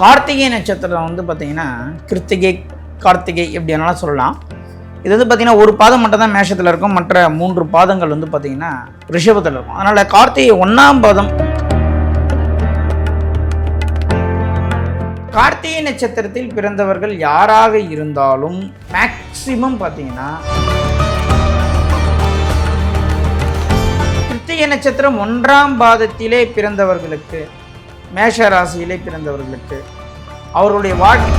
கார்த்திகை நட்சத்திரம் வந்து பார்த்திங்கன்னா கிருத்திகை கார்த்திகை எப்படி வேணாலும் சொல்லலாம். இது வந்து பார்த்திங்கன்னா ஒரு பாதம் மட்டும் தான் மேஷத்தில் இருக்கும். மற்ற மூன்று பாதங்கள் வந்து பார்த்திங்கன்னா ரிஷபத்தில் இருக்கும். அதனால் கார்த்திகை ஒன்றாம் பாதம். கார்த்திகை நட்சத்திரத்தில் பிறந்தவர்கள் யாராக இருந்தாலும் மேக்சிமம் பார்த்தீங்கன்னா கிருத்திகை நட்சத்திரம் ஒன்றாம் பாதத்திலே பிறந்தவர்களுக்கு மேஷ ராசியிலே பிறந்தவர்களுக்கு அவர்களுடைய வாழ்க்கை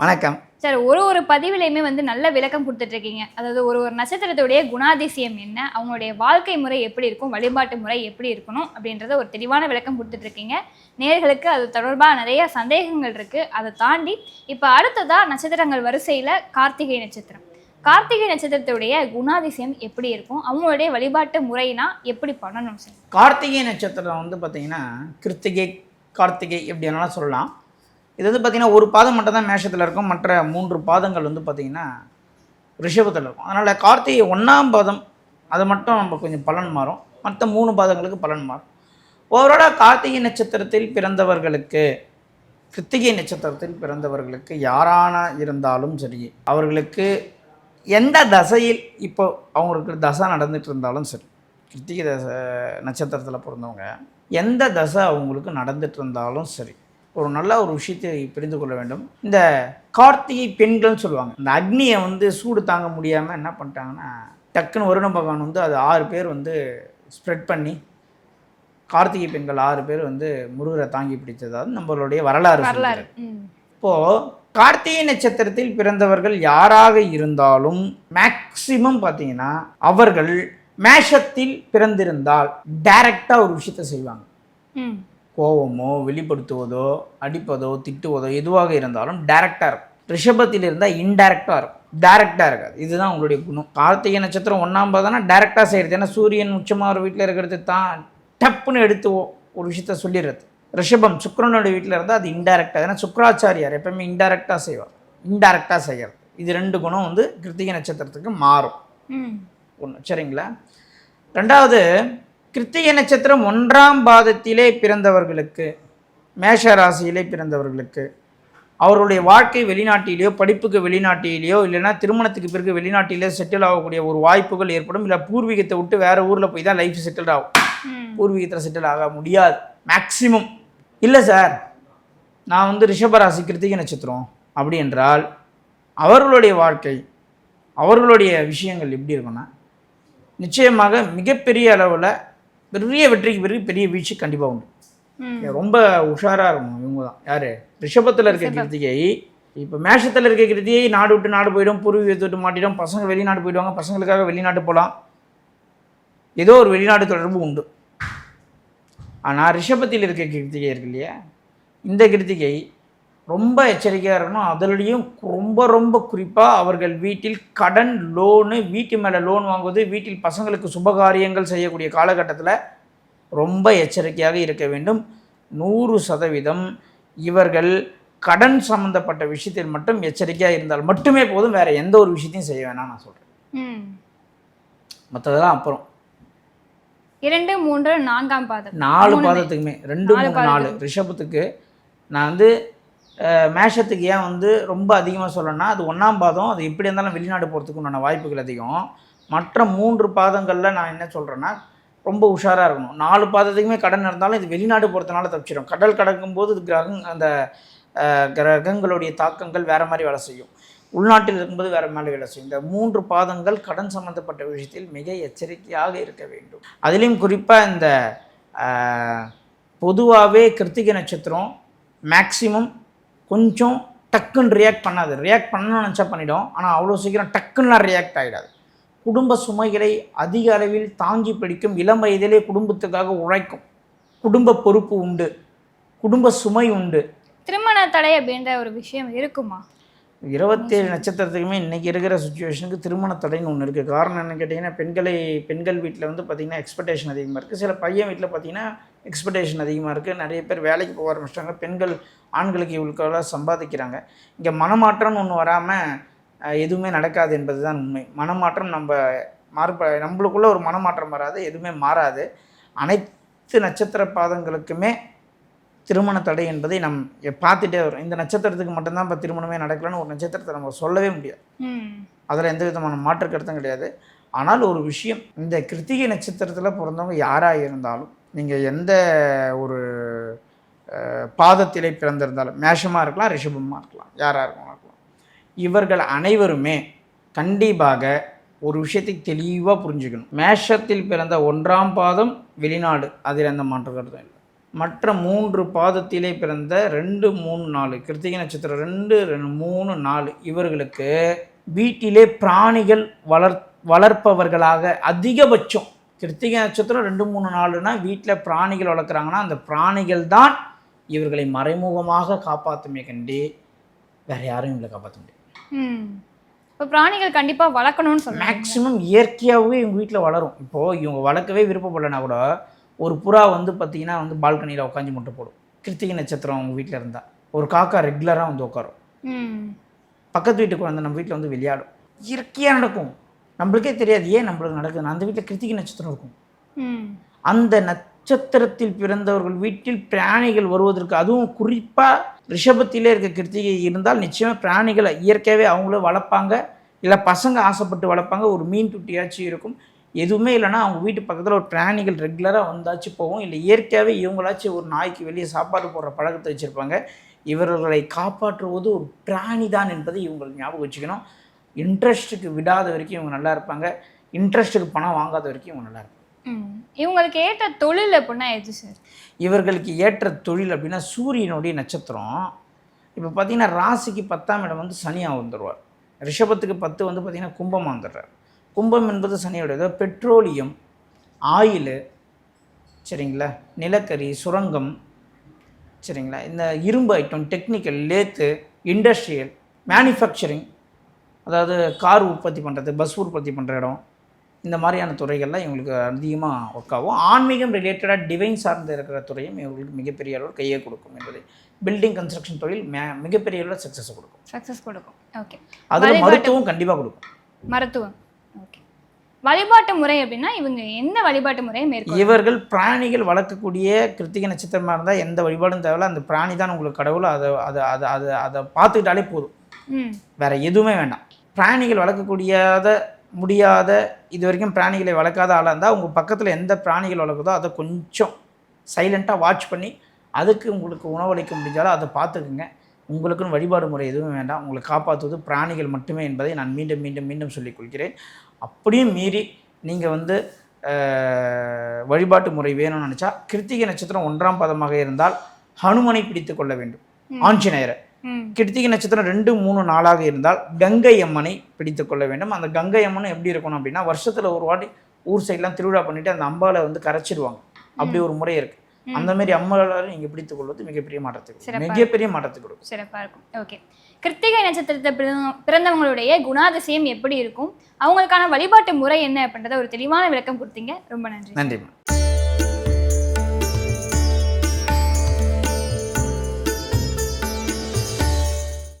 வணக்கம். சார் ஒரு ஒரு பதிவிலையுமே வந்து நல்ல விளக்கம் கொடுத்துட்டு இருக்கீங்க அதாவது ஒரு ஒரு நட்சத்திரத்துடைய குணாதிசயம் என்ன அவங்களுடைய வாழ்க்கை முறை எப்படி இருக்கும் வழிபாட்டு முறை எப்படி இருக்கணும் அப்படின்றத ஒரு தெளிவான விளக்கம் கொடுத்துட்டு இருக்கீங்க நேர்களுக்கு அது தொடர்பாக நிறைய சந்தேகங்கள் இருக்கு. அதை தாண்டி இப்போ அடுத்ததா நட்சத்திரங்கள் வரிசையில் கார்த்திகை நட்சத்திரம். கார்த்திகை நட்சத்திரத்துடைய குணாதிசயம் எப்படி இருக்கும் அவங்களுடைய வழிபாட்டு முறைனா எப்படி பண்ணணும் சார்? கார்த்திகை நட்சத்திரம் வந்து பார்த்தீங்கன்னா கிருத்திகை கார்த்திகை எப்படி வேணாலும் சொல்லலாம். இது வந்து பார்த்திங்கன்னா ஒரு பாதம் மட்டும் தான் மேஷத்தில் இருக்கும். மற்ற மூன்று பாதங்கள் வந்து பார்த்திங்கன்னா ரிஷபத்தில் இருக்கும். அதனால் கார்த்திகை ஒன்றாம் பாதம் அது மட்டும் நம்ம கொஞ்சம் பலன் மாறும். மற்ற மூணு பாதங்களுக்கு பலன் மாறும். ஓவராலாக கார்த்திகை நட்சத்திரத்தில் பிறந்தவர்களுக்கு கிருத்திகை நட்சத்திரத்தில் பிறந்தவர்களுக்கு யாரான இருந்தாலும் சரி அவர்களுக்கு எந்த தசையில் இப்போ அவங்களுக்கு தசை நடந்துட்டு இருந்தாலும் சரி கிருத்திகை தசை நட்சத்திரத்தில் பிறந்தவங்க எந்த தசை அவங்களுக்கு நடந்துட்டு இருந்தாலும் சரி ஒரு நல்ல ஒரு விஷயத்தை புரிந்து கொள்ள வேண்டும். இந்த கார்த்திகை பெண்கள்னு சொல்லுவாங்க. இந்த அக்னியை வந்து சூடு தாங்க முடியாமல் என்ன பண்ணிட்டாங்கன்னா டக்குன்னு வருண பகவான் வந்து அது ஆறு பேர் வந்து ஸ்ப்ரெட் பண்ணி கார்த்திகை பெண்கள் ஆறு பேர் வந்து முருகரை தாங்கி பிடித்ததாவது நம்மளுடைய வரலாறு வரலாறு. சொல்கிறது. ம். இப்போ கார்த்திகை நட்சத்திரத்தில் பிறந்தவர்கள் யாராக இருந்தாலும் மேக்சிமம் பார்த்தீங்கன்னா அவர்கள் மேஷத்தில் பிறந்திருந்தால் டைரக்டாக ஒரு விஷயத்தை செய்வாங்க. ம் கோபமோ வெளிப்படுத்துவதோ அடிப்பதோ திட்டுவதோ எதுவாக இருந்தாலும் டைரக்டாக இருக்கும். ரிஷபத்தில் இருந்தால் இன்டைரக்டாக இருக்கும். டைரக்டாக இருக்காது. இதுதான் உங்களுடைய குணம். கார்த்திகை நட்சத்திரம் ஒன்றாம் பாதம்னா டைரக்டாக செய்கிறது ஏன்னா சூரியன் உச்சமாக ஒரு வீட்டில் இருக்கிறது தான் டப்புன்னு எடுத்து ஒரு விஷயத்த சொல்லிடுறது. ரிஷபம் சுக்கிரனோட வீட்டில் இருந்தால் அது இன்டைரக்டாக ஏன்னா சுக்கராச்சாரியார் எப்பவுமே இன்டைரக்டாக செய்வார். இன்டைரக்டாக செய்கிறது இது ரெண்டு குணம் வந்து கிருத்திகை நட்சத்திரத்துக்கு மாறும். ஒன்று சரிங்களா? ரெண்டாவது கிருத்திகை நட்சத்திரம் ஒன்றாம் பாதத்திலே பிறந்தவர்களுக்கு மேஷ ராசியிலே பிறந்தவர்களுக்கு அவருடைய வாழ்க்கை வெளிநாட்டிலேயோ படிப்புக்கு வெளிநாட்டிலேயோ இல்லைன்னா திருமணத்துக்கு பிறகு வெளிநாட்டிலேயோ செட்டில் ஆகக்கூடிய ஒரு வாய்ப்புகள் ஏற்படும். இல்லை பூர்வீகத்தை விட்டு வேறு ஊரில் போய் தான் லைஃப் செட்டில் ஆகும். பூர்வீகத்தில் செட்டில் ஆக முடியாது. மேக்ஸிமம் இல்லை சார் நான் வந்து ரிஷபராசி கிருத்திகை நட்சத்திரம். அப்படி என்றால் அவர்களுடைய வாழ்க்கை அவர்களுடைய விஷயங்கள் எப்படி இருக்குன்னா நிச்சயமாக மிகப்பெரிய அளவில் பெரிய வெற்றிக்கு பிறகு பெரிய வீழ்ச்சி கண்டிப்பாக உண்டு. ரொம்ப உஷாராக இருக்கணும் இவங்க தான். யார்? ரிஷபத்தில் இருக்க கிருத்திகை. இப்போ மேஷத்தில் இருக்க கிருத்திகை நாடு விட்டு நாடு போயிடும் பூர்வீகத்தை விட்டு மாட்டிடும் பசங்க வெளிநாடு போயிடுவாங்க பசங்களுக்காக வெளிநாட்டு போகலாம். ஏதோ ஒரு வெளிநாடு தொடர்பு உண்டு. ஆனால் ரிஷபத்தில் இருக்க கிருத்திகை இருக்கு இல்லையா? இந்த கிருத்திகை ரொம்ப எச்சரிக்கையாக இருக்கணும். அதுலேயும் ரொம்ப ரொம்ப குறிப்பாக அவர்கள் வீட்டில் கடன் லோனு வீட்டு மேலே லோன் வாங்குவது வீட்டில் பசங்களுக்கு சுபகாரியங்கள் செய்யக்கூடிய காலகட்டத்தில் ரொம்ப எச்சரிக்கையாக இருக்க வேண்டும். நூறு சதவீதம் இவர்கள் கடன் சம்பந்தப்பட்ட விஷயத்தில் மட்டும் எச்சரிக்கையாக இருந்தால் மட்டுமே போதும். வேறு எந்த ஒரு விஷயத்தையும் செய்ய வேணாம் நான் சொல்கிறேன் மற்றதெல்லாம் அப்புறம். இரண்டு மூன்று நான்காம் பாதம் நாலு. பாதத்துக்குமே. ரெண்டு மூணு நாலு. ரிஷபத்துக்கு நான் வந்து மேஷத்துக்கு ஏன் வந்து ரொம்ப அதிகமாக சொல்லணும்னா அது ஒன்றாம் பாதம் அது எப்படி இருந்தாலும் வெளிநாடு போகிறதுக்கு உண்டான வாய்ப்புகள் அதிகம். மற்ற மூன்று பாதங்களில் நான் என்ன சொல்கிறேன்னா ரொம்ப உஷாராக இருக்கணும். நாலு பாதத்துக்குமே கடன் இருந்தாலும் இது வெளிநாடு போகிறதுனால தப்பிச்சிடும். கடல் கடக்கும்போது இது கிரகம் அந்த கிரகங்களுடைய தாக்கங்கள் வேறு மாதிரி வேலை செய்யும். உள்நாட்டில் இருக்கும்போது வேறு மாதிரி வேலை செய்யும். இந்த மூன்று பாதங்கள் கடன் சம்மந்தப்பட்ட விஷயத்தில் மிக எச்சரிக்கையாக இருக்க வேண்டும். அதுலேயும் குறிப்பாக இந்த பொதுவாகவே கிருத்திகை நட்சத்திரம் மேக்ஸிமம் கொஞ்சம் டக்குன்னு ரியாக்ட் பண்ணாது. ரியாக்ட் பண்ணணும்னு நினச்சா பண்ணிடும். ஆனால் அவ்வளோ சீக்கிரம் டக்குன்னுலாம் ரியாக்ட் ஆகிடாது குடும்ப சுமைகளை அதிக அளவில் தாங்கி பிடிக்கும் இளம் வயதிலே குடும்பத்துக்காக உழைக்கும். குடும்ப பொறுப்பு உண்டு. குடும்ப சுமை உண்டு. திருமண தடை அப்படின்ற ஒரு விஷயம் இருக்குமா? இருபத்தேழு நட்சத்திரத்துக்குமே இன்றைக்கி இருக்கிற சுச்சுவேஷனுக்கு திருமண தடைன்னு ஒன்று இருக்குது காரணம் என்னன்னு கேட்டிங்கன்னா பெண்களை பெண்கள் வீட்டில் வந்து பார்த்திங்கன்னா எக்ஸ்பெக்டேஷன் அதிகமாக இருக்குது சில பையன் வீட்டில் பார்த்திங்கன்னா எக்ஸ்பெக்டேஷன் அதிகமாக இருக்குது நிறைய பேர் வேலைக்கு போக ஆரம்பிச்சிட்டாங்க. பெண்கள் ஆண்களுக்கு இவ்வளோக்கெல்லாம் சம்பாதிக்கிறாங்க. இங்கே மனமாற்றம்னு ஒன்று வராமல் எதுவுமே நடக்காது என்பது தான் உண்மை. மனமாற்றம் நம்ம மாறுப நம்மளுக்குள்ள ஒரு மனமாற்றம் வராது எதுவுமே மாறாது. அனைத்து நட்சத்திர பாதங்களுக்குமே திருமண தடை என்பதை நம் பார்த்துட்டே வரும் இந்த நட்சத்திரத்துக்கு மட்டும்தான் இப்போ திருமணமே நடக்கலன்னு ஒரு நட்சத்திரத்தை நம்ம சொல்லவே முடியாது. அதில் எந்த விதமான மாற்று கருத்தும் கிடையாது. ஆனால் ஒரு விஷயம் இந்த கிருத்திகை நட்சத்திரத்தில் பிறந்தவங்க யாராக இருந்தாலும் நீங்கள் எந்த ஒரு பாதத்திலே பிறந்திருந்தாலும் மேஷமாக இருக்கலாம் ரிஷபமாக இருக்கலாம் யாராக இருக்கலாம் இருக்கலாம். இவர்கள் அனைவருமே கண்டிப்பாக ஒரு விஷயத்தை தெளிவாக புரிஞ்சுக்கணும். மேஷத்தில் பிறந்த ஒன்றாம் பாதம் வெளிநாடு அதில் எந்த மாற்று கருத்தும் இல்லை. மற்ற மூன்று பாதத்திலே பிறந்த ரெண்டு மூணு நாலு கிருத்திகை நட்சத்திரம் ரெண்டு ரெண்டு மூணு நாலு இவர்களுக்கு வீட்டிலே பிராணிகள் வளர் வளர்ப்பவர்களாக அதிகபட்சம் கிருத்திகை நட்சத்திரம் ரெண்டு மூணு நாலுனா வீட்டில் பிராணிகள் வளர்க்குறாங்கன்னா அந்த பிராணிகள் தான் இவர்களை மறைமுகமாக காப்பாற்றுமே கண்டி வேற யாரும் இவங்களை காப்பாற்ற முடியாது. ம். இப்போ பிராணிகள் கண்டிப்பா வளர்க்கணும்னு சொல்றாங்க. மேக்ஸிமம் இயற்கையாகவே இவங்க வீட்டில் வளரும். இப்போது இவங்க வளர்க்கவே விருப்பப்படலைனா கூட ஒரு புறா வந்து பார்த்தீங்கன்னா வந்து பால்கனியில் உட்காந்து முட்டை போடும். கிருத்திகை நட்சத்திரம் அவங்க வீட்டில் இருந்தால் ஒரு காக்கா ரெகுலராக வந்து உட்காரும் பக்கத்து வீட்டு குழந்தை நம்ம வீட்டில் வந்து விளையாடும். இயற்கையாக நடக்கும். நம்மளுக்கே தெரியாது ஏன் நம்மளுக்கு நடக்குது. அந்த வீட்டில் கிருத்திகை நட்சத்திரம் இருக்கும். அந்த நட்சத்திரத்தில் பிறந்தவர்கள் வீட்டில் பிராணிகள் வருவதற்கு அதுவும் குறிப்பாக ரிஷபத்திலே இருக்க கிருத்திகை இருந்தால் நிச்சயமாக பிராணிகளை இயற்கையாகவே அவங்களும் வளர்ப்பாங்க. இல்லை பசங்க ஆசைப்பட்டு வளர்ப்பாங்க. ஒரு மீன் தொட்டியாச்சும் இருக்கும். எதுவுமே இல்லைன்னா அவங்க வீட்டு பக்கத்தில் ஒரு பிராணிகள் ரெகுலராக வந்தாச்சும் போகும். இல்லை இயற்கையாகவே இவங்களாச்சும் ஒரு நாய்க்கு வெளியே சாப்பாடு போடுற பழக்கத்தை வச்சுருப்பாங்க. இவர்களை காப்பாற்றுவது ஒரு பிராணி தான் என்பதை இவங்க ஞாபகம் வச்சுக்கணும். இன்ட்ரெஸ்ட்டுக்கு விடாத வரைக்கும் இவங்க நல்லா இருப்பாங்க. இன்ட்ரெஸ்ட்டுக்கு பணம் வாங்காத வரைக்கும் இவங்க நல்லா இருப்பாங்க. இவங்களுக்கு ஏற்ற தொழில் அப்படின்னா எது சார்? இவர்களுக்கு ஏற்ற தொழில் அப்படின்னா சூரியனுடைய நட்சத்திரம். இப்போ பார்த்தீங்கன்னா ராசிக்கு பத்தாம் இடம் வந்து சனியாக வந்துடுவார் ரிஷபத்துக்கு பத்து வந்து பார்த்தீங்கன்னா கும்பமாக வந்துடுறார் கும்பம் என்பது சனியோட பெட்ரோலியம் ஆயிலு சரிங்களா? நிலக்கரி சுரங்கம் சரிங்களா? இந்த இரும்பு item technical lathe industrial manufacturing அதாவது கார் உற்பத்தி பண்ணுறது பஸ் உற்பத்தி பண்ணுற இடம் இந்த மாதிரியான துறைகள்லாம் இவங்களுக்கு அதிகமாக ஒர்க் ஆகும். ஆன்மீகம் ரிலேட்டடாக டிவைன் சார்ந்து இருக்கிற துறையும் இவங்களுக்கு மிகப்பெரிய அளவில் கையை கொடுக்கும் என்பது. பில்டிங் கன்ஸ்ட்ரக்ஷன் தொழில் மே மிகப்பெரிய அளவில் சக்ஸஸ் கொடுக்கும். சக்ஸஸ் கொடுக்கும். ஓகே அதில் மருத்துவம் கண்டிப்பாக கொடுக்கும். மருத்துவம். ஓகே வழிபாட்டு முறை அப்படின்னா இவங்க எந்த வழிபாட்டு முறையை மேற்கொள்ளும் இவர்கள் பிராணிகள் வளர்க்கக்கூடிய கிருத்திகை நட்சத்திரமாக இருந்தால் எந்த வழிபாடும் தேவையில்ல. அந்த பிராணி தான் உங்களுக்கு கடவுள். அதை அதை அதை அதை அதை பார்த்துக்கிட்டாலே போதும். வேற எதுவுமே வேண்டாம். பிராணிகள் வளர்க்கக்கூடியாத முடியாத இது வரைக்கும் பிராணிகளை வளர்க்காத ஆளாக இருந்தால் உங்கள் பக்கத்தில் எந்த பிராணிகள் வளர்க்குதோ அதை கொஞ்சம் சைலண்ட்டாக வாட்ச் பண்ணி அதுக்கு உங்களுக்கு உணவளிக்க முடிஞ்சாலும் அதை பார்த்துக்குங்க. உங்களுக்குன்னு வழிபாடு முறை எதுவும் வேண்டாம். உங்களை காப்பாற்றுவது பிராணிகள் மட்டுமே என்பதை நான் மீண்டும் மீண்டும் மீண்டும் சொல்லிக் கொள்கிறேன். அப்படியும் மீறி நீங்கள் வந்து வழிபாட்டு முறை வேணும்னு நினச்சா கிருத்திகை நட்சத்திரம் ஒன்றாம் பதமாக இருந்தால் ஹனுமனை பிடித்து கொள்ள வேண்டும். ஆஞ்சநேயரை. கிருத்திகை நட்சத்திரம் ரெண்டு மூணு நாளாக இருந்தால் கங்கை அம்மனை பிடித்து கொள்ள வேண்டும். அந்த கங்கை அம்மன் எப்படி இருக்கணும் அப்படின்னா வருஷத்தில் ஒரு வாட்டி ஊர் சைட்லாம் திருவிழா பண்ணிட்டு அந்த அம்பாவை வந்து கரைச்சிடுவாங்க அப்படி ஒரு முறை இருக்கு. அந்த மாதிரி அம்பாவை நீங்கள் பிடித்துக் கொள்வது மிகப்பெரிய மாற்றத்துக்கு மிகப்பெரிய மாற்றத்துக்கு கொடுக்கும். சிறப்பாக இருக்கும். ஓகே. கிருத்திகை நட்சத்திரத்தை பிறந்த- பிறந்தவங்களுடைய குணாதிசயம் எப்படி இருக்கும்? அவங்களுக்கான வழிபாட்டு முறை என்ன அப்படின்றத ஒரு தெளிவான விளக்கம் கொடுத்தீங்க. ரொம்ப நன்றி. நன்றிம்மா